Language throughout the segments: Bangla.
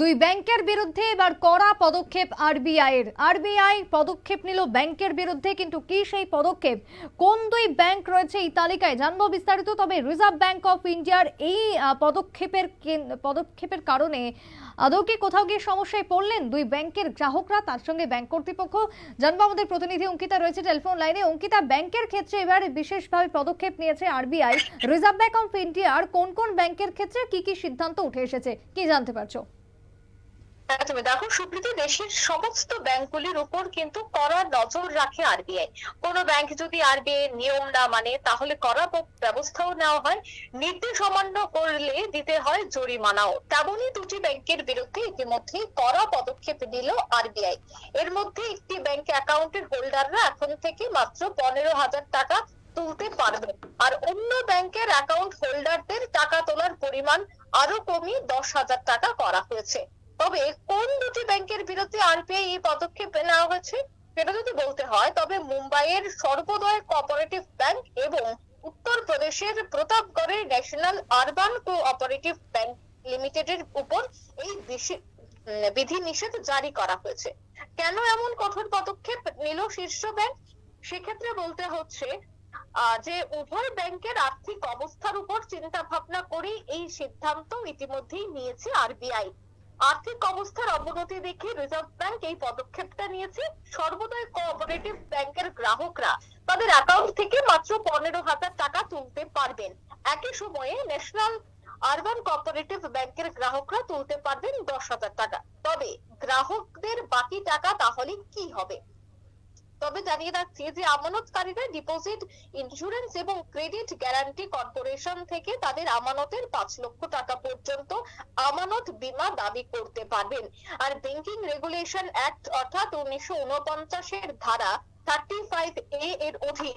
দুই ব্যাংকের বিরুদ্ধে এবার কড়া পদক্ষেপ আরবিআই এর আরবিআই পদক্ষেপ নিল ব্যাংকের বিরুদ্ধে, কিন্তু কি সেই পদক্ষেপ? কোন দুই ব্যাংক রয়েছে এই তালিকায়? জানব বিস্তারিত, তবে রিজার্ভ ব্যাংক অফ ইন্ডিয়ার এই পদক্ষেপের পদক্ষেপের কারণে আদৌ কি কোথাও গিয়ে সমস্যায় পড়লেন দুই ব্যাংকের গ্রাহকরা? তার সঙ্গে ব্যাংক কর্তৃপক্ষ। জানব আমাদের প্রতিনিধি অঙ্কিতা রয়েছে টেলিফোন লাইনে। অঙ্কিতা, ব্যাংকের ক্ষেত্রে এবার বিশেষভাবে পদক্ষেপ নিয়েছে আরবিআই। রিজার্ভ ব্যাংক অফ ইন্ডিয়ার কোন কোন ব্যাংকের ক্ষেত্রে কি কি সিদ্ধান্ত উঠে এসেছে? কি জানতে পারছ? হ্যাঁ, দেখো সুপ্রীতি দেশের সমস্ত ব্যাংকগুলির উপর কিন্তু কড়া নজর রাখে আরবিআই কোন ব্যাংক যদি আরবিআই নিয়ম না মানে তাহলে কড়া ব্যবস্থাও নেওয়া হয় নির্দেশ অমান্য করলে দিতে হয় জরিমানাও। তেমনই দুটি ব্যাংকের বিরুদ্ধে ইতিমধ্যে কড়া পদক্ষেপ নিল আরবিআই এর মধ্যে একটি ব্যাংক অ্যাকাউন্টের হোল্ডাররা এখন থেকে মাত্র পনেরো হাজার টাকা তুলতে পারবে। আর অন্য ব্যাংকের অ্যাকাউন্ট হোল্ডারদের টাকা তোলার পরিমাণ আরও কমিয়ে দশ হাজার টাকা করা হয়েছে। তবে কোন দুটি ব্যাংকের বিরুদ্ধে আরবিআই এই পদক্ষেপ নেওয়া হয়েছে সেটা যদি বলতে হয়, তবে মুম্বাইয়ের সর্বোদয় কোঅপারেটিভ ব্যাংক এবং উত্তরপ্রদেশের প্রতাপগড়ের ন্যাশনাল আরবান কোঅপারেটিভ ব্যাংক লিমিটেডের উপর এই বিধি নিষেধ জারি করা হয়েছে। কেন এমন কঠোর পদক্ষেপ নিল শীর্ষ ব্যাংক সেক্ষেত্রে বলতে হচ্ছে যে উভয় ব্যাংকের আর্থিক অবস্থার উপর চিন্তা ভাবনা করে এই সিদ্ধান্ত ইতিমধ্যেই নিয়েছে আরবিআই। আর্থিক অবস্থার অবনতি দেখে রিজার্ভ ব্যাংক এই পদক্ষেপটা নিয়েছে। সর্বোদয় কোঅপারেটিভ ব্যাংকের গ্রাহকরা তাদের অ্যাকাউন্ট থেকে মাত্র পনেরো হাজার টাকা তুলতে পারবেন। একই সময়ে ন্যাশনাল আরবান কোঅপারেটিভ ব্যাংকের গ্রাহকরা তুলতে পারবেন দশ হাজার টাকা। তবে গ্রাহকদের বাকি টাকা তাহলে কি হবে? তবে জানিয়ে রাখছি যে আমানতকারীরা ডিপোজিট ইন্স্যুরেন্স এবং ক্রেডিট গ্যারান্টি কর্পোরেশন থেকে তাদের আমানতের পাঁচ লক্ষ টাকা পর্যন্ত আমানত বীমা দাবি করতে পারবেন। আর ব্যাংকিং রেগুলেশন অ্যাক্ট অর্থাৎ উনিশশো উনপঞ্চাশের ধারা থার্টি ফাইভ এ এর অধীন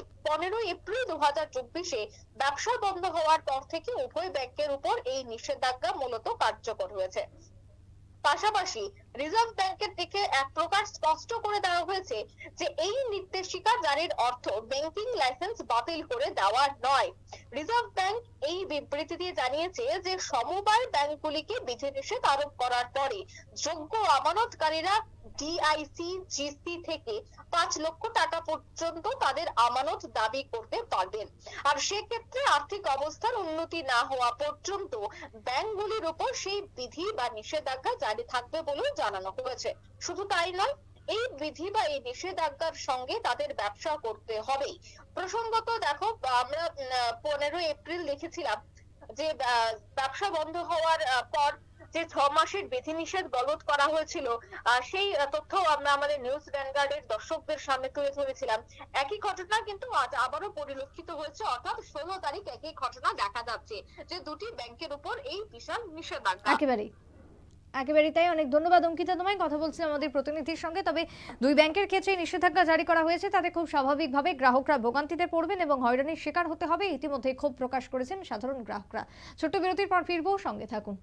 এপ্রিল দু হাজার চব্বিশে ব্যবসা বন্ধ হওয়ার পর থেকে উভয় ব্যাংকের উপর এই নিষেধাজ্ঞা মূলত কার্যকর হয়েছে। পাশাপাশি রিজার্ভ ব্যাংকের থেকে এক প্রকার স্পষ্ট করে দেওয়া হয়েছে যে এই নির্দেশিকা জারির অর্থ ব্যাংকিং লাইসেন্স বাতিল করে দেওয়া নয়। রিজার্ভ ব্যাংক এই বিবৃতি দিয়ে জানিয়েছে যে সমবায় ব্যাংকগুলিকে বিধিনিষেধ আরোপ করার পরে যোগ্য আমানতকারীরা ডিআইসি জিসি থেকে পাঁচ লক্ষ টাকা পর্যন্ত তাদের আমানত দাবি করতে পারবেন। আর সেক্ষেত্রে আর্থিক অবস্থার উন্নতি না হওয়া পর্যন্ত ব্যাংকগুলির উপর সেই বিধি বা নিষেধাজ্ঞা জারি থাকবে বলেও জানানো হয়েছে। শুধু তাই নয় এই বিধি বা এই নিষেধাজ্ঞার সঙ্গে তাদের ব্যবসা করতে হবেই। প্রসঙ্গত দেখো, আমরা পনেরো এপ্রিল দেখেছিলাম যে ব্যবসা বন্ধ হওয়ার পর যে ছ মাসের বিধিনিষেধ বলবৎ করা হয়েছিল সেই তথ্য আমরা আমাদের নিউজ ভ্যানগার্ডের দর্শকদের সামনে তুলে ধরেছিলাম। একই ঘটনা কিন্তু আজ আবারও পরিলক্ষিত হয়েছে, অর্থাৎ ষোলো তারিখ একই ঘটনা দেখা যাচ্ছে যে দুটি ব্যাংকের উপর এই বিশাল নিষেধাজ্ঞা। একেবারেই। একেবারেই তাই। অনেক ধন্যবাদ, অঙ্কিতা তোমায়। কথা বলছি আমাদের প্রতিনিধির সঙ্গে। তবে দুই ব্যাংকের ক্ষেত্রে নিষেধাজ্ঞা জারি করা হয়েছে। তাতে খুব স্বাভাবিকভাবে গ্রাহকরা ভোগান্তিতে পড়বেন এবং হয়রানির শিকার হতে হবে। ইতিমধ্যে ক্ষোভ প্রকাশ করেছেন সাধারণ গ্রাহকরা। ছোট্ট বিরতির পর ফিরবো। সঙ্গে থাকুন।